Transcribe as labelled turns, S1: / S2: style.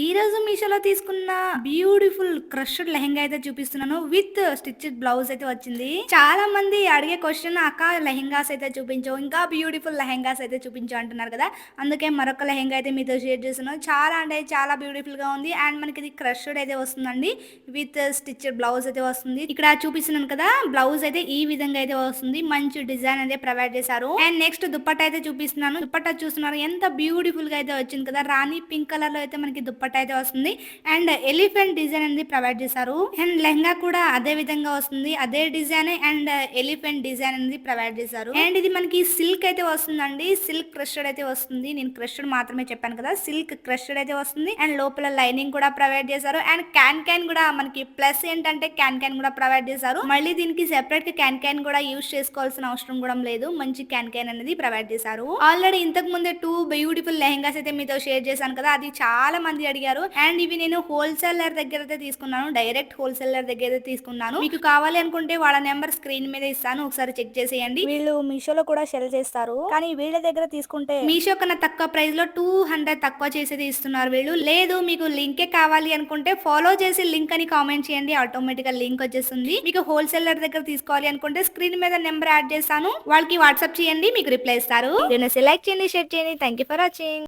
S1: ఈ రోజు మీషోలో తీసుకున్న బ్యూటిఫుల్ క్రష్డ్ లెహెంగా అయితే చూపిస్తున్నాను. విత్ స్టిచ్డ్ బ్లౌజ్ అయితే వచ్చింది. చాలా మంది అడిగే క్వశ్చన్ అక్క లెహంగాస్ అయితే చూపించు ఇంకా బ్యూటిఫుల్ లెహంగాస్ అయితే చూపించు అంటున్నారు కదా. అందుకే మరొక లెహంగా అయితే మీతో షేర్ చేస్తున్నాను. చాలా అంటే చాలా బ్యూటిఫుల్గా ఉంది. అండ్ మనకి ఇది క్రష్డ్ అయితే వస్తుందండి. విత్ స్టిచ్డ్ బ్లౌజ్ అయితే వస్తుంది. ఇక్కడ చూపిస్తున్నాను కదా బ్లౌజ్ అయితే ఈ విధంగా అయితే వస్తుంది. మంచి డిజైన్ అయితే ప్రొవైడ్ చేశారు. అండ్ నెక్స్ట్ దుప్పట్ట అయితే చూపిస్తున్నాను. దుప్పట్ట చూస్తున్నారు. ఎంత బ్యూటిఫుల్గా అయితే వచ్చింది కదా. రాణి పింక్ కలర్లో అయితే మనకి దుప్పట్టా అయితే వస్తుంది. అండ్ ఎలిఫెంట్ డిజైన్ అనేది ప్రొవైడ్ చేశారు. అండ్ లెహంగా కూడా అదే విధంగా వస్తుంది. అదే డిజైన్ అండ్ ఎలిఫెంట్ డిజైన్ అనేది ప్రొవైడ్ చేశారు. అండ్ ఇది మనకి సిల్క్ అయితే వస్తుందండి. సిల్క్ క్రషడ్ అయితే వస్తుంది. నేను క్రషడ్ మాత్రమే చెప్పాను కదా. సిల్క్ క్రషడ్ అయితే వస్తుంది. అండ్ లోపల లైనింగ్ కూడా ప్రొవైడ్ చేశారు. అండ్ క్యాన్ క్యాన్ కూడా మనకి ప్లస్ ఏంటంటే క్యాన్ క్యాన్ కూడా ప్రొవైడ్ చేశారు. మళ్ళీ దీనికి సెపరేట్గా క్యాన్ క్యాన్ కూడా యూజ్ చేసుకోవాల్సిన అవసరం కూడా లేదు. మంచి క్యాన్ క్యాన్ అనేది ప్రొవైడ్ చేశారు. ఆల్రెడీ ఇంతకు ముందే టూ బ్యూటిఫుల్ లెహంగాస్ అయితే మీతో షేర్ చేశాను కదా. అది చాలా మంది అడిగారు. అండ్ ఇవి నేను హోల్సేలర్ దగ్గర అయితే తీసుకున్నాను. డైరెక్ట్ హోల్సేలర్ దగ్గర అయితే తీసుకున్నాను. మీకు కావాలి అనుకుంటే వాళ్ళ నెంబర్ స్క్రీన్ మీద ఇస్తాను. ఒకసారి చెక్ చేసేయండి. వీళ్ళు మీషోలో కూడా సెల్ చేస్తారు. కానీ వీళ్ళ దగ్గర తీసుకుంటే మీషో కన్నా తక్కువ ప్రైస్లో టూ హండ్రెడ్ తక్కువ చేసేది ఇస్తున్నారు వీళ్ళు. లేదు మీకు లింకే కావాలి అనుకుంటే ఫాలో చేసి లింక్ అని కామెంట్ చేయండి. ఆటోమేటిక్గా లింక్ వచ్చేస్తుంది. మీకు హోల్సేలర్ దగ్గర తీసుకోవాలి అనుకుంటే స్క్రీన్ మీద నెంబర్ యాడ్ చేస్తాను. వాళ్ళకి వాట్సాప్ చేయండి. మీకు రిప్లై ఇస్తారు. సెలెక్ట్ చేయండి షేర్ చేయండి. Thank you for watching